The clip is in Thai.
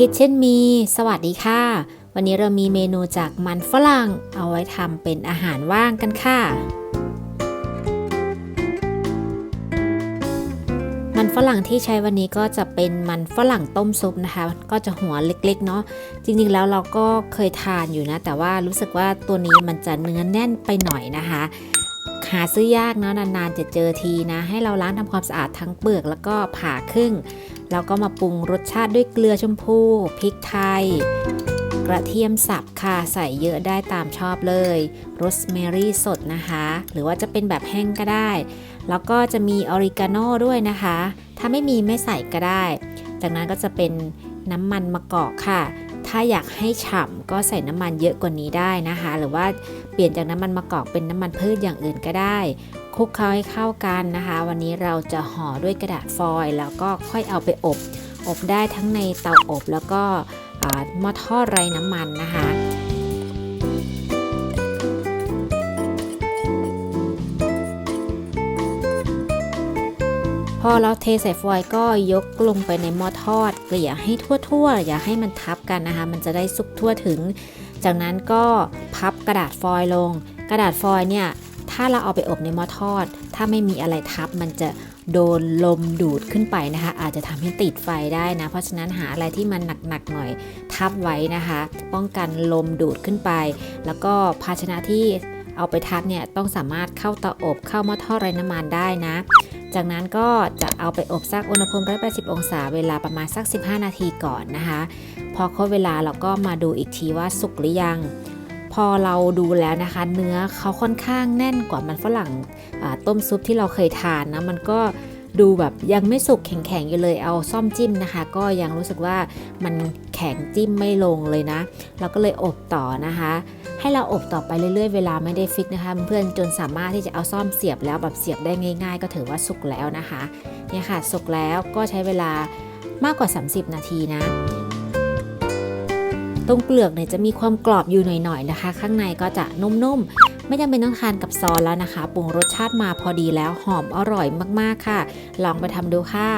คิดเช่นมี สวัสดีค่ะ วันนี้เรามีเมนูจากมันฝรั่ง เอาไว้ทำเป็นอาหารว่างกันค่ะ มันฝรั่งที่ใช้วันนี้ก็จะเป็นมันฝรั่งต้มซุปนะคะ ก็จะหัวเล็กๆเนาะ จริงๆแล้วเราก็เคยทานอยู่นะ แต่ว่ารู้สึกว่าตัวนี้มันจะเนื้อแน่นไปหน่อยนะคะ หาซื้อยากเนาะนานๆจะเจอทีนะ ให้เราล้างทำความสะอาดทั้งเปลือกแล้วก็ผ่าครึ่ง แล้วก็มาปรุงรสชาติด้วยเกลือชมพูพริกไทย กระเทียมสับค่ะใส่เยอะได้ตามชอบเลยโรสแมรี่สดนะคะ หรือว่าจะเป็นแบบแห้งก็ได้ แล้วก็จะมีออริกาโน่ด้วยนะคะ ถ้าไม่มีไม่ใส่ก็ได้ จากนั้นก็จะเป็นน้ำมันมะกอกค่ะ ถ้าอยากให้ฉ่ำก็ใส่น้ำมันเยอะกว่านี้ได้นะคะ หรือว่าเปลี่ยนจากน้ำมันมะกอกเป็นน้ำมันพืชอย่างอื่นก็ได้คลุกเคล้าให้เข้ากันนะคะ วันนี้เราจะห่อด้วยกระดาษฟอยล์แล้วก็ค่อยเอาไปอบ อบได้ทั้งในเตาอบแล้วก็หม้อทอดไร้น้ำมันนะคะ อเราเทใส่ฟอยล์ก็ยกลงไปในหม้อทอด เกลี่ยให้ทั่วๆ อย่าให้มันทับกันนะคะ มันจะได้สุกทั่วถึง จากนั้นก็พับกระดาษฟอยล์ลง กระดาษฟอยล์เนี่ยถ้าเราเอาไปอบในหม้อทอด ถ้าไม่มีอะไรทับมันจะโดนลมดูดขึ้นไปนะคะ อาจจะทำให้ติดไฟได้นะ เพราะฉะนั้นหาอะไรที่มันหนักๆหน่อยทับไว้นะคะ ป้องกันลมดูดขึ้นไป แล้วก็ภาชนะที่เอาไปทับเนี่ยต้องสามารถเข้าเตาอบเข้าหม้อทอดไร้น้ำมันได้นะ จากนั้นก็จะเอาไปอบซักอุณหภูมิ 180 องศา เวลาประมาณสัก 15 นาทีก่อนนะคะ พอครบเวลาเราก็มาดูอีกทีว่าสุกหรือยัง พอเราดูแล้วนะคะ เนื้อเขาค่อนข้างแน่นกว่ามันฝรั่งต้มซุปที่เราเคยทานนะ มันก็ ดูแบบยังไม่สุกแข็งๆอยู่เลยเอาซ่อมจิ้มนะคะ ก็ยังรู้สึกว่ามันแข็งจิ้มไม่ลงเลยนะ เราก็เลยอบต่อนะคะ ให้เราอบต่อไปเรื่อยๆ เวลาไม่ได้ฟิกนะคะ เพื่อนจนสามารถที่จะเอาซ่อมเสียบแล้วแบบเสียบได้ง่าย ๆ ก็ถือว่าสุกแล้วนะคะเนี่ยค่ะสุกแล้วก็ใช้เวลามากกว่า 30 นาทีนะตรงเปลือกเนี่ยจะมีความกรอบอยู่หน่อยๆนะคะ ข้างในก็จะนุ่มๆ ไม่จำเป็นต้องทานกับซอสแล้วนะคะปรุงรสชาติมาพอดีแล้วหอมอร่อยมากๆค่ะ ลองไปทำดูค่ะ